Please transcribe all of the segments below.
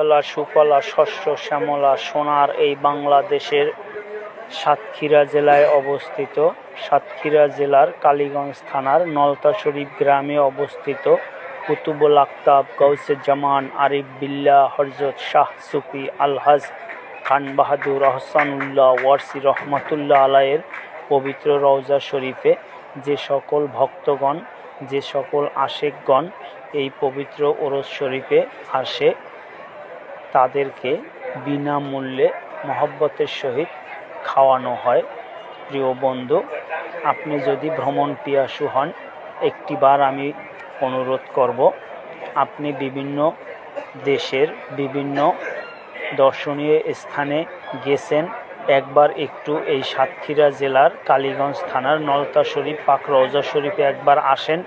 সুজলা সুফলা, শস্য, শ্যামলা, সোনার এই বাংলাদেশের সাতক্ষীরা জেলায় অবস্থিত। সাতক্ষীরা জেলার কালীগঞ্জ থানার নলতা শরীফ গ্রামে অবস্থিত কুতুবুল আক্তাব গৌসে জামান আরিফ বিল্লা হরজত শাহ সুফি আলহাজ খান বাহাদুর আহসানুল্লাহ ওয়ারসি রহমতুল্লাহ আলায়ের পবিত্র রওজা শরীফে যে সকল ভক্তগণ, যে সকল আশেকগণ এই পবিত্র ওরস শরীফে আসে তাদেরকে বিনামূল্যে মহব্বতের সহিত খাওয়ানো হয়। প্রিয় বন্ধু, আপনি যদি ভ্রমণ পিয়াসু হন, একটিবার আমি অনুরোধ করব, আপনি বিভিন্ন দেশের বিভিন্ন দর্শনীয় স্থানে গেছেন। একবার একটু এই সাতক্ষীরা জেলার কালীগঞ্জ থানার নলতা শরীফ, পাক রওজা শরীফে একবার আসেন।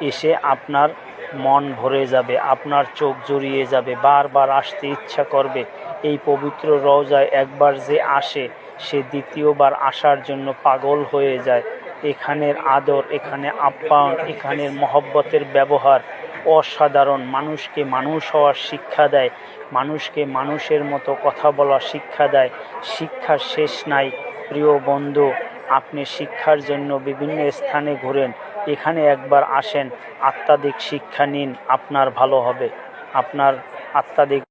এসে আপনার মন ভরে যাবে, আপনার চোখ জড়িয়ে যাবে, বারবার আসতে ইচ্ছা করবে। এই পবিত্র রওজায় একবার যে আসে, সে দ্বিতীয়বার আসার জন্য পাগল হয়ে যায়। এখানের আদর, এখানে আপ্যায়ন, এখানের মহব্বতের ব্যবহার অসাধারণ। মানুষকে মানুষ হওয়ার শিক্ষা দেয়, মানুষকে মানুষের মতো কথা বলার শিক্ষা দেয়। শিক্ষার শেষ নাই। প্রিয় বন্ধু, আপনি শিক্ষার জন্য বিভিন্ন স্থানে ঘুরেন। এখানে একবার আসেন আত্মাধিক শিক্ষা নিন আপনার ভালো হবে। আপনার আত্মাধিক